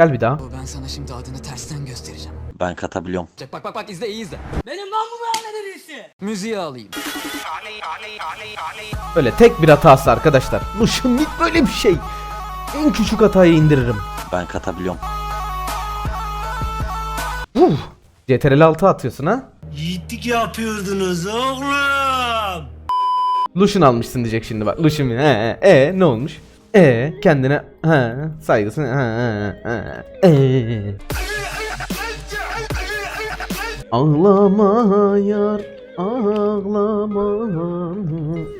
Gel bir daha. Ben sana şimdi adını tersten göstereceğim. Ben katabiliyorum. Bak bak bak izle iyi izle. Benim lan bu mahallede birisi. Müziği alayım. Böyle tek bir hatası arkadaşlar. Bu şimdilik böyle bir şey. En küçük hatayı indiririm. Ben katabiliyorum. Uf. CTRL 6 atıyorsun ha. Yiğitlik yapıyordunuz oğlum. Lucian almışsın diyecek şimdi bak. Lucian he e ne olmuş? E kendine he saygısını he he e. Ağlama yar ağlama.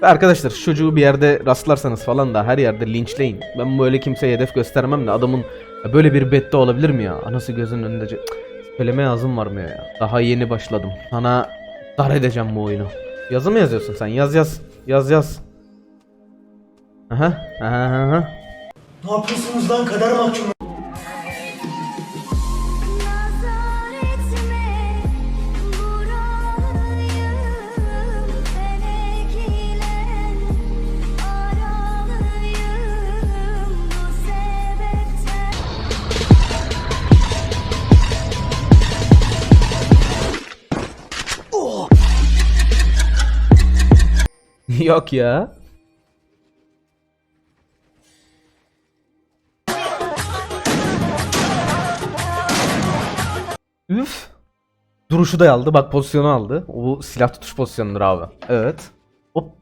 Arkadaşlar çocuğu bir yerde rastlarsanız falan da her yerde linçleyin. Ben böyle kimseye hedef göstermem de adamın böyle bir bette olabilir mi ya? Anası gözünün önünde. Cık, Söylemeye ağzım varmıyor ya. Daha yeni başladım. Sana dar edeceğim bu oyunu. Yazı mı yazıyorsun sen? Yaz yaz. Yaz yaz. Aha. Aha. aha. Ne yapıyorsunuz lan kader mahkum? Nazar etme burayı Feleklen aralıyım bu sebepten Yok ya. Duruşu da aldı. Bak pozisyonu aldı. O silah tutuş pozisyonudur abi. Evet. Hop.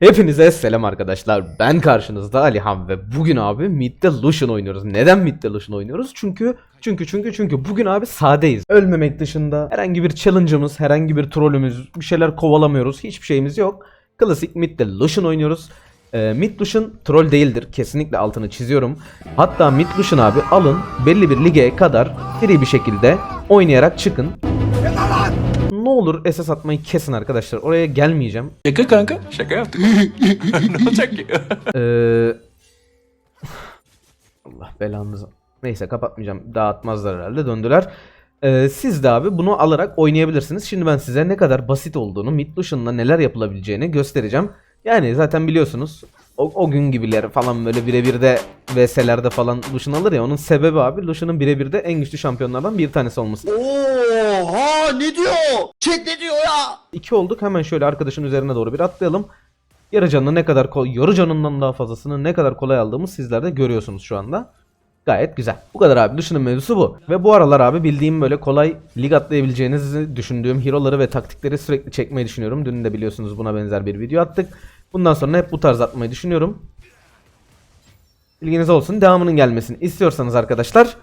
Hepinize selam arkadaşlar. Ben karşınızda Alihan ve bugün abi Mid'de Lucian oynuyoruz. Neden Mid'de Lucian oynuyoruz? Çünkü çünkü çünkü çünkü bugün abi sadeyiz. Ölmemek dışında herhangi bir challenge'ımız, herhangi bir trollümüz, bir şeyler kovalamıyoruz. Hiçbir şeyimiz yok. Klasik Mid'de Lucian oynuyoruz. Ee, Mid Lucian troll değildir. Kesinlikle altını çiziyorum. Hatta Mid Lucian abi alın belli bir lige kadar free bir şekilde oynayarak çıkın. Ne olur SS atmayı kesin arkadaşlar. Oraya gelmeyeceğim. Şaka kanka. Şaka yaptık. ne olacak ki? Ee... Allah belanızı. Neyse kapatmayacağım. Dağıtmazlar herhalde. Döndüler. Ee, siz de abi bunu alarak oynayabilirsiniz. Şimdi ben size ne kadar basit olduğunu, Mid Lucian'la neler yapılabileceğini göstereceğim. Yani zaten biliyorsunuz o, o gün gibiler falan böyle birebir de VS'lerde falan Lucian alır ya onun sebebi abi Lucian'ın birebir de en güçlü şampiyonlardan bir tanesi olması. Oha ne diyor? Chat ne diyor ya? İki olduk hemen şöyle arkadaşın üzerine doğru bir atlayalım. Yarı canını ne kadar yarı canından daha fazlasını ne kadar kolay aldığımız sizler de görüyorsunuz şu anda. Gayet güzel. Bu kadar abi. Düşünün mevzusu bu. Ve bu aralar abi bildiğim böyle kolay lig atlayabileceğinizi düşündüğüm hero'ları ve taktikleri sürekli çekmeyi düşünüyorum. Dün de biliyorsunuz buna benzer bir video attık. Bundan sonra hep bu tarz atmayı düşünüyorum. Bilginiz olsun. Devamının gelmesini istiyorsanız arkadaşlar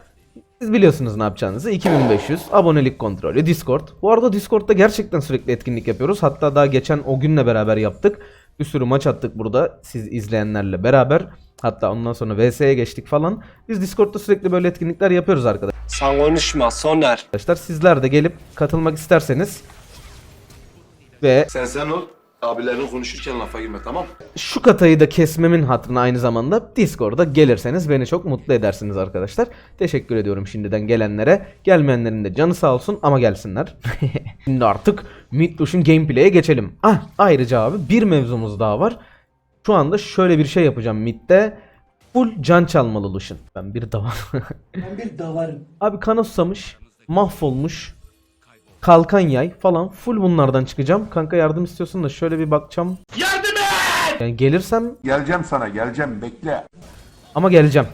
siz biliyorsunuz ne yapacağınızı. 2500 abonelik kontrolü, Discord. Bu arada Discord'da gerçekten sürekli etkinlik yapıyoruz. Hatta daha geçen o günle beraber yaptık. Bir sürü maç attık burada siz izleyenlerle beraber. Hatta ondan sonra VS'ye geçtik falan. Biz Discord'da sürekli böyle etkinlikler yapıyoruz arkadaşlar. Sen konuşma Soner. Sizler de gelip katılmak isterseniz ve Sen sen ol. Abilerin konuşurken lafa girme tamam şu katayı da kesmemin hatırına aynı zamanda Discord'a gelirseniz beni çok mutlu edersiniz arkadaşlar. Teşekkür ediyorum şimdiden gelenlere. Gelmeyenlerin de canı sağ olsun ama gelsinler. Şimdi artık Midlush'un gameplay'e geçelim. Ah ayrıca abi bir mevzumuz daha var. Şu anda şöyle bir şey yapacağım Mid'de. Full can çalmalı Lucian. Ben bir davar. Ben bir davarım. Abi kan susamış, mahvolmuş, kalkan yay falan full bunlardan çıkacağım. Kanka yardım istiyorsun da şöyle bir bakacağım. Yardım et! Yani gelirsem Geleceğim sana geleceğim bekle. ama geleceğim.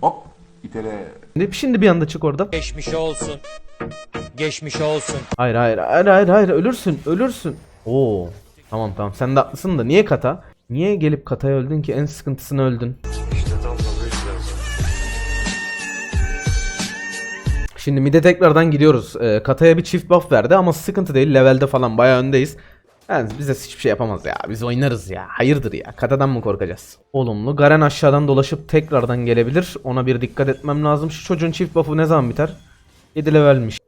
Hop itele. Şimdi, şimdi bir anda çık orada. Geçmiş olsun. Geçmiş olsun. Hayır hayır hayır hayır hayır ölürsün ölürsün. Oo. Tamam tamam sen de haklısın da niye kata? Niye gelip kataya öldün ki en sıkıntısını öldün? Şimdi mid'e tekrardan gidiyoruz. Ee, kataya bir çift buff verdi ama sıkıntı değil. Levelde falan bayağı öndeyiz. Yani bize hiçbir şey yapamaz ya. Biz oynarız ya. Hayırdır ya. Katadan mı korkacağız? Olumlu. Garen aşağıdan dolaşıp tekrardan gelebilir. Ona bir dikkat etmem lazım. Şu çocuğun çift buff'u ne zaman biter? 7 levelmiş.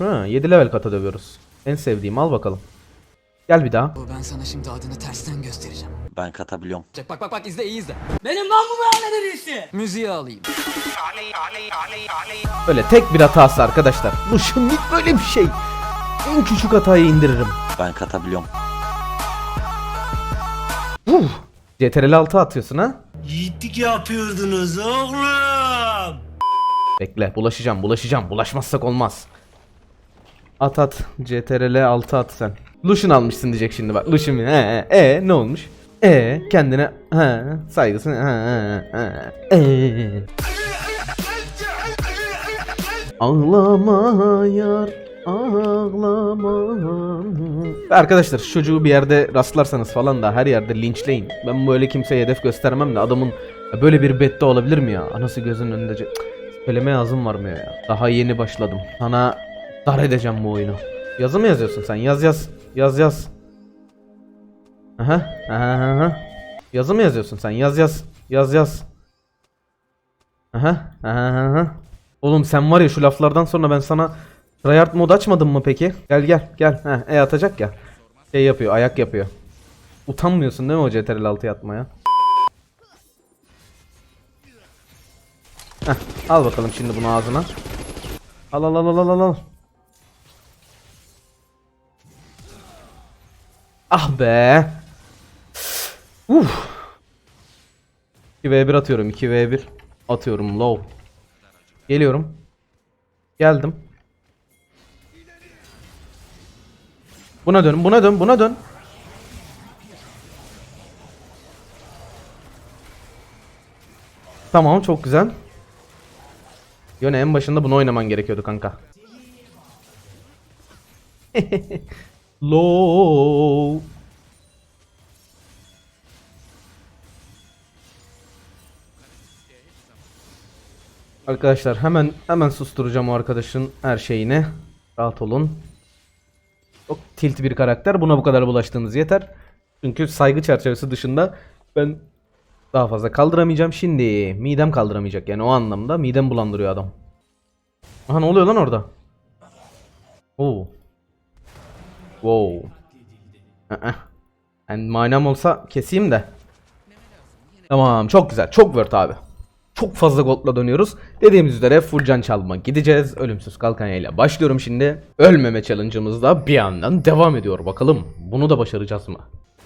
Ha, 7 level kata dövüyoruz. En sevdiğim al bakalım. Gel bir daha. Ben sana şimdi adını tersten göstereceğim. Ben katabiliyorum. Bak bak bak izle iyi izle. Benim lan bu mahallede birisi. Müziği alayım. Böyle tek bir hatası arkadaşlar. Bu şimdilik böyle bir şey. en küçük hatayı indiririm. Ben katabiliyorum. Uf. CTRL 6 atıyorsun ha? Yiğitlik yapıyordunuz oğlum. Bekle bulaşacağım bulaşacağım bulaşmazsak olmaz. At at CTRL 6 at sen. Lucian almışsın diyecek şimdi bak. Lucian? He, e ne olmuş? E kendine he saygısını he. Ağlama yar ağlama. Arkadaşlar çocuğu bir yerde rastlarsanız falan da her yerde linçleyin. Ben böyle kimseye hedef göstermem de adamın böyle bir bette olabilir mi ya? Anası gözünün önünde. Söyleme yazım varmıyor ya. Daha yeni başladım. Sana dar edeceğim bu oyunu. Yazı mı yazıyorsun sen? Yaz yaz. Yaz yaz. Aha. Aha. aha. Yazı mı yazıyorsun sen? Yaz yaz. Yaz yaz. Aha. Aha. aha. Oğlum sen var ya şu laflardan sonra ben sana tryhard mod açmadım mı peki? Gel gel gel. Heh, e atacak ya. Şey yapıyor, ayak yapıyor. Utanmıyorsun değil mi o CTRL 6 atmaya? Heh, al bakalım şimdi bunu ağzına. Al al al al al al. Ah be. Uf. 2v1 atıyorum 2v1 atıyorum low. Geliyorum. Geldim. Buna dön, buna dön, buna dön. Tamam, çok güzel. Yöne en başında bunu oynaman gerekiyordu kanka. Low. Arkadaşlar hemen hemen susturacağım o arkadaşın her şeyini. Rahat olun. Çok tilt bir karakter. Buna bu kadar bulaştığınız yeter. Çünkü saygı çerçevesi dışında ben daha fazla kaldıramayacağım. Şimdi midem kaldıramayacak yani o anlamda midem bulandırıyor adam. Aha ne oluyor lan orada? Oo. Wow. Yani manam olsa keseyim de. Tamam çok güzel. Çok word abi. Çok fazla goldla dönüyoruz. Dediğimiz üzere full can çalma gideceğiz. Ölümsüz kalkanyayla başlıyorum şimdi. Ölmeme challenge'ımız da bir yandan devam ediyor. Bakalım bunu da başaracağız mı?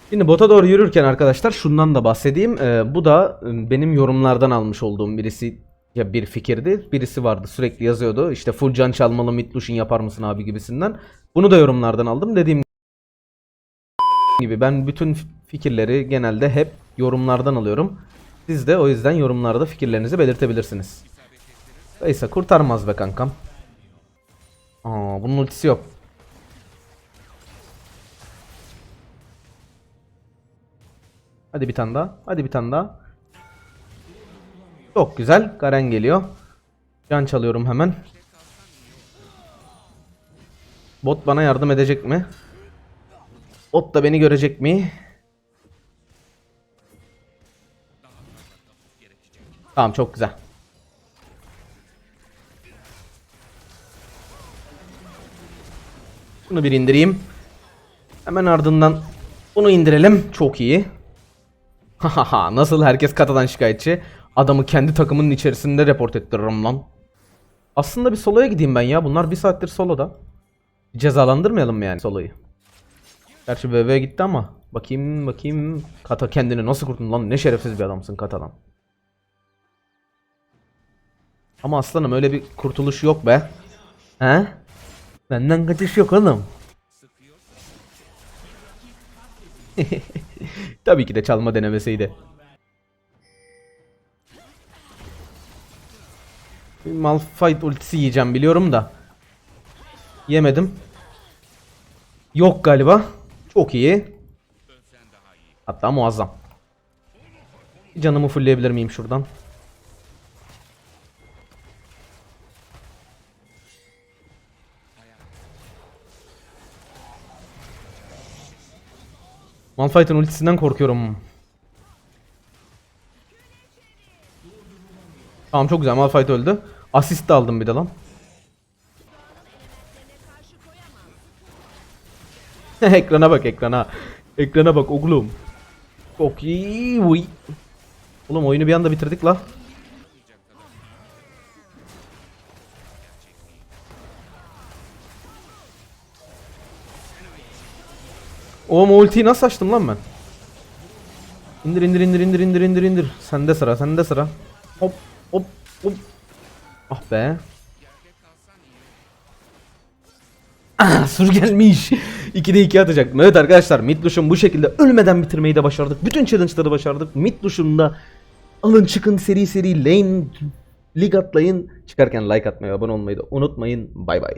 Şimdi bota doğru yürürken arkadaşlar şundan da bahsedeyim. Ee, bu da e, benim yorumlardan almış olduğum birisi ya bir fikirdi. Birisi vardı sürekli yazıyordu. İşte full can çalmalı mid lucian yapar mısın abi gibisinden. Bunu da yorumlardan aldım. Dediğim gibi ben bütün fikirleri genelde hep yorumlardan alıyorum. Siz de o yüzden yorumlarda fikirlerinizi belirtebilirsiniz. Neyse kurtarmaz be kankam. Aa bunun ultisi yok. Hadi bir tane daha. Hadi bir tane daha. Çok güzel. Garen geliyor. Can çalıyorum hemen. Bot bana yardım edecek mi? Bot da beni görecek mi? Tamam çok güzel. Bunu bir indireyim. Hemen ardından bunu indirelim. Çok iyi. Hahaha nasıl herkes katadan şikayetçi. Adamı kendi takımının içerisinde report ettiririm lan. Aslında bir soloya gideyim ben ya. Bunlar bir saattir soloda. Cezalandırmayalım mı yani soloyu? Gerçi BB gitti ama. Bakayım bakayım. Kata kendini nasıl kurtun lan? Ne şerefsiz bir adamsın Katadan. Ama aslanım öyle bir kurtuluş yok be. He? Benden kaçış yok oğlum. Tabii ki de çalma denemesiydi. Malphite ultisi yiyeceğim biliyorum da. Yemedim. Yok galiba. Çok iyi. Hatta muazzam. Canımı fullleyebilir miyim şuradan? Malphite'ın ultisinden korkuyorum. Tamam çok güzel Malphite öldü. Asist de aldım bir de lan. ekrana bak ekrana. Ekrana bak oğlum. Çok iyi. Oğlum oyunu bir anda bitirdik la. Oğlum ultiyi nasıl açtım lan ben? İndir indir indir indir indir indir indir. Sende sıra sende sıra. Hop hop hop. Ah be. Ah, sur gelmiş. 2'de 2 atacak. Evet arkadaşlar Midlush'un bu şekilde ölmeden bitirmeyi de başardık. Bütün challenge'ları başardık. Midlush'un da alın çıkın seri seri lane lig atlayın. Çıkarken like atmayı abone olmayı da unutmayın. Bay bay.